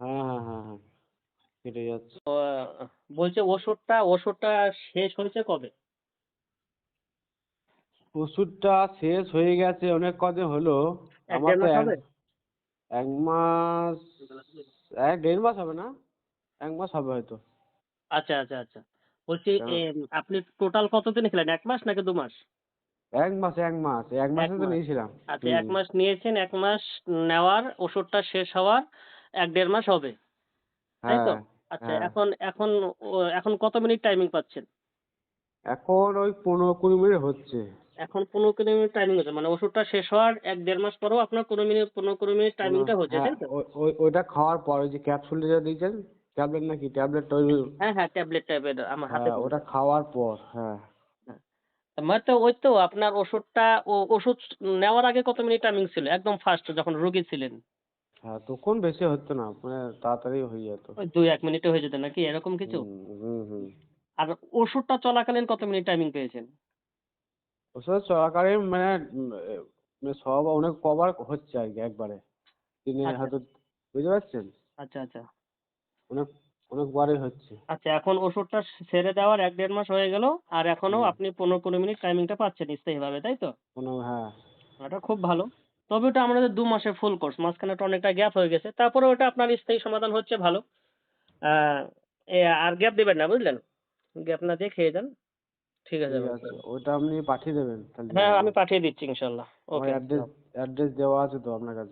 হ্যাঁ হ্যাঁ হ্যাঁ হ্যাঁ। কেটে যাচ্ছে। তো বলছে ওষুধটা ওষুধটা শেষ হয়েছে কবে? ওষুধটা শেষ হয়ে গেছে অনেক কদিন হলো। এক আমার তো মাস এক এক মাস এক দেড় মাস হবে না? এক মাস হবে হয়তো। আচ্ছা আচ্ছা আচ্ছা। বলছি? এম, আপনি টোটাল কতদিন খেলেন? এক মাস নাকি দু মাস? এক মাস এক মাস। এক মাসে তো মাস। নিয়েছিলাম। আচ্ছা এক হুম। মাস নিয়েছেন এক মাস নেওয়ার ওষুধটা শেষ হওয়ার। এক দেড় মাস হবে। তাই তো? হ্যাঁ আচ্ছা হ্যাঁ। এখন এখন এখন কত মিনিট টাইমিং পাচ্ছেন? এখন ওই পনেরো কুড়ি মিনিট হচ্ছে। এখন পনেরো কুড়ি মিনিট টাইমিং হচ্ছে মানে ওষুধটা শেষ হওয়ার এক দেড় মাস পরেও আপনার পনেরো মিনিট পনেরো কুড়ি মিনিট টাইমিংটা হচ্ছে হ্যাঁ, তাই তো? ওই- ওই- ওইটা খাওয়ার পর ওই যে ক্যাপসুল যেটা দিয়েছেন ট্যাবলেট নাকি? ট্যাবলেট ওই হ্যাঁ হ্যাঁ ট্যাবলেট ট্যাবলেট আমার হাতে হ্যাঁ, ওটা খাওয়ার পর হ্যাঁ। মানে তো ওই তো আপনার ওষুধটা ও ওষুধ নেওয়ার আগে কত মিনিট টাইমিং ছিল? একদম ফার্স্ট যখন রোগী ছিলেন। হ্যাঁ তখন বেশি হতো না মানে তাড়াতাড়ি হয়ে যেত। ওই দুই এক মিনিটে হয়ে যেত নাকি? এরকম কিছু? হুম, হুম আর ওষুধটা চলাকালীন কত মিনিট টাইমিং পেয়েছেন? ওষুধ চলাকালীন মানে সব অনেক কভার হচ্ছে আর কি একবারে। দিনে আচ্ছা। হয়তো বুঝতে পারছেন? আচ্ছা আচ্ছা। অনেক অনেক অনেকবারই হচ্ছে। আচ্ছা এখন ওষুধটা ছেড়ে দেওয়ার এক দেড় মাস হয়ে গেল আর এখনও আপনি পনেরো কুড়ি মিনিট টাইমিংটা পাচ্ছেন স্থায়ীভাবে তাই তো? কোনো হ্যাঁ। এটা খুব ভালো। তবে ওটা আমাদের দু মাসের ফুল কোর্স মাঝখানে অনেকটা গ্যাপ হয়ে গেছে তারপরে ওটা আপনার স্থায়ী সমাধান হচ্ছে ভালো। আহ, আর গ্যাপ দেবেন না বুঝলেন? গ্যাপ না দিয়ে খেয়ে যান ঠিক আছে ওটা আপনি পাঠিয়ে দেবেন হ্যাঁ আমি পাঠিয়ে দিচ্ছি ইনশাল্লাহ। ওকে অ্যাড্রেস অ্যাড্রেস দেওয়া আছে তো আপনার কাছে।